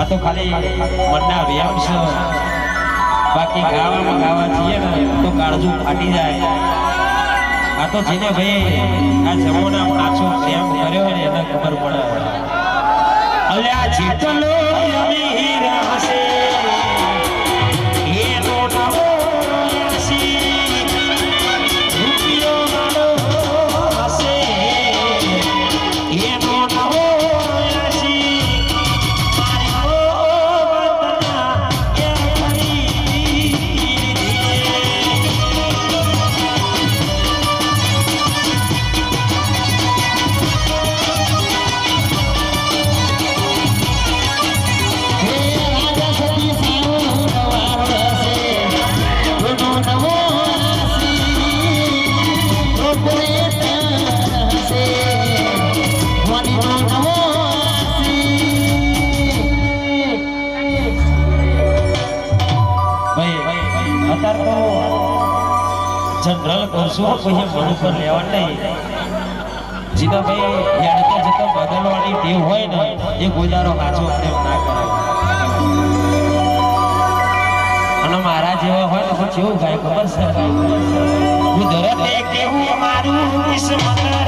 આ તો ખાલી મનના વ્યાયામ છે. બાકી ગાવામાં ગાવા જઈએ ને તો કાળજું ફાટી જાય. આ તો જેને ભાઈ આ જમોના પાછો પ્રેમ કર્યો હોય ને એને ખબર પડે. અલ્યા જેટલો જનરલ કોર્સો કોઈ મન ઉપર લેવા નહીં. જીતો ભાઈ યાડતો જતો બદલવાની ટેવ હોય ને, એ ગોજારો કાચો આપણે ના કરાય. અને મારા જેવા હોય ને તો એવું ગાય ખબર છે? કુદરતે કેવું મારું કિસ્મત